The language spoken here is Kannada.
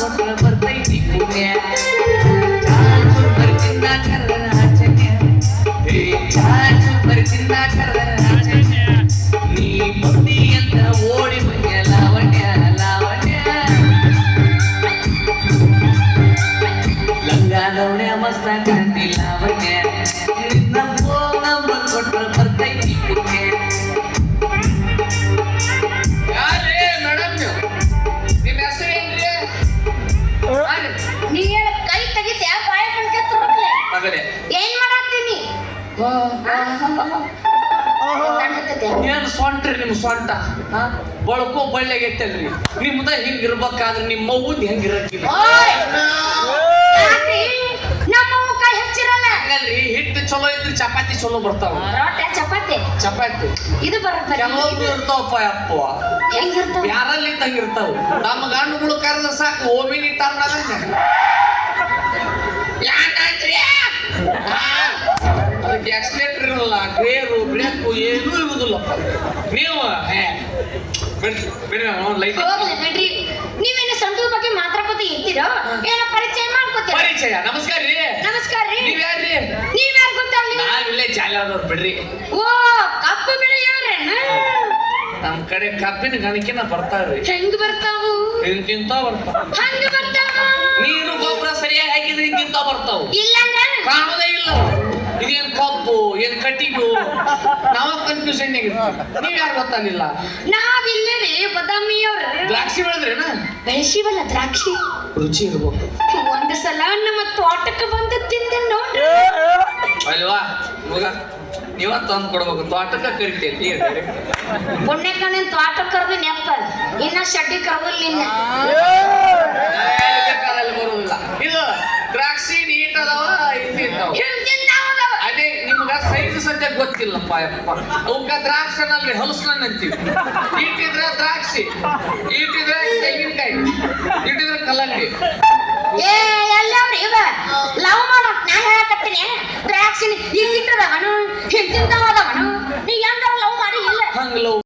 ಕೊಟ್ರ ಬರ್ತೈತಿ ಪುಣ್ಯ. ಚಾಚು ಬರ್ತಿಂದ ಕರ್ದನ ಆಚನ್ಯ ಚಾಚು ಬರ್ತಿಂದ ಕರ್ದನ ಆಚನ್ಯ ನೀ ಬುದ್ಧಿ ಅಂತ ಓಡಿ ಬಂಯ ಲಾವಣ್ಯ ಲಾವಣ್ಯ. ಲಂಗ ನವಣೆ ಮಸ್ತ ಕಾಂತಿ ಲಾವಣ್ಯ. ಮಗನೇ ಏನ್ ಮಾಡಾಕ್ತೀನಿ ಏನ್ ಸೊಂಟ್ರಿ ನಿಮ್ ಸೊಂಟ? ಬಳಕೋ ಬಳ್ಳಿಯಾಗೈತಲ್ರಿ ನಿಮ್ದ ಹಿಂಗ್ ಇರ್ಬೇಕಾದ್ರೆ ನಿಮ್ಮ ಮೌದ್ ಹೆಂಗ್ ಇರಕ್ಕಿಲ್ಲ ಹಂಗಲ್ರಿ ಹಿಟ್ಟು ಚಲೋ ಇದ್ರೆ ಚಪಾತಿ ಚಲೋ ಬರ್ತಾವ. ಚಪಾತಿ? ಚಪಾತಿ. ಇದು ಬರೋಬ್ಬರಿ ಕೆಲವೊಬ್ರು ಇರ್ತಾವಪ್ಪ ಅಪ್ಪ ಹೆಂಗಿರ್ತಾವ ಯಾರಲ್ಲಿ ತಂಗಿರ್ತಾವ ನಮ್ಮ ಗಂಡುಗಳು ಕರೆದ್ರೆ ಸಾಕು ಓಮಿನಿ ಯಾಕಂದ್ರಿ ಅದಕ್ಕೆ ಎಕ್ಸ್ಲೇಟರ್ ಇರಲ್ಲ ಗೇರು ಬ್ರೇಕು ಏನೂ ಇರುವುದಿಲ್ಲ. ನೀವು ಹೇ ಬಿಡ್ರಿ ಬಿಡ್ರಿ ಲೈಟ್ ಹೋಗ್ಲಿ ಬಿಡ್ರಿ. ನೀವೇನು ಸಂತೂರ್ ಬಗ್ಗೆ ಮಾತಾಡ್ಕೊತ ಇರ್ತೀರೋ? ಏನೋ ಪರಿಚಯ ಮಾಡ್ಕೊತೀರ? ಪರಿಚಯ ನಮಸ್ಕಾರ ರೀ. ನಮಸ್ಕಾರ ರೀ. ನೀವ್ ಯಾರ್ರಿ? ಗೊತ್ತಾಗ್ಲಿ? ನಾವಿಲ್ಲೇ ಜಾಲಿ ಆದವ್ರು ಬಿಡ್ರಿ. ಓ ಬೆಳೆಯವ್ರೇನ ನಮ್ ಕಡೆ ಕಬ್ಬಿನ ಗಣಕಿನ ಬರ್ತಾವ್ರಿ. ಹೆಂಗ್ ಬರ್ತಾವು? ಹಿಂಗಿಂತ ಬರ್ತಾವ. ಹಂಗ ಬರ್ತಾವ? ನೀರು ಗೊಬ್ಬರ ಸರಿಯಾಗಿ ಹಾಕಿದ್ರೆ ಹಿಂಗಿಂತ ಬರ್ತಾವ. ಇಲ್ಲಂದ್ರ? ನಾವ ಕನ್ಫ್ಯೂಷನ್ ನೀವ್ ಯಾರು ಗೊತ್ತಾಗಿಲ್ಲ ನಾವಿಲ್ಲೇ ರೀ ಬದಾಮಿಯವ್ರ. ದ್ರಾಕ್ಷಿ ಬೆಳೆದ್ರೇನ? ಬೆಳೆಸಿವಲ್ಲ ದ್ರಾಕ್ಷಿ. ರುಚಿ ಇರ್ಬೇಕು. ಒಂದ್ ಸಲ ನಮ್ಮ ತೋಟಕ್ಕೆ ಬಂದು ತಿಂದೆ ನೋಡ್ರಿ. ಅಲ್ವಾ? ಇವಾಗ ನೀವ ತಂದ್ ಕೊಡ್ಬೇಕು. ತೋಟಕ್ಕ ಪುಣ್ಯ ಪುಣ್ಯಕಣ್ಣಿನ ತೋಟ ಕರೆದು ನೆಪ್ಪ ಇನ್ನ ಶಡ್ಡಿ ಕರ್ದಿಲ್ಲ ನಿನ್ನ. ಗೊತ್ತಿಲ್ಲಪ್ಪ ಯಪ್ಪ. ಅವಕ್ಕ ದ್ರಾಕ್ಷನಲ್ರಿ ಹಲಸನ ಅಂತೀವಿ. ಇಟ್ಟಿದ್ರೆ ದ್ರಾಕ್ಷಿ, ಇಟ್ಟಿದ್ರೆ ತೆಂಗಿನಕಾಯಿ, ಇಟ್ಟಿದ್ರೆ ಕಲ್ಲಂಗಡಿ. ಏ, ಎಲ್ಲವ್ರಿ ಇವ? ಲವ್ ಮಾಡೋ ನಾ ಹೇಳಕತ್ತೀನಿ. ದ್ರಾಕ್ಷಿ ಹಿಂಗಿಟ್ಟದವನು ಹಿಂಗಿಂದವದವನು ನೀ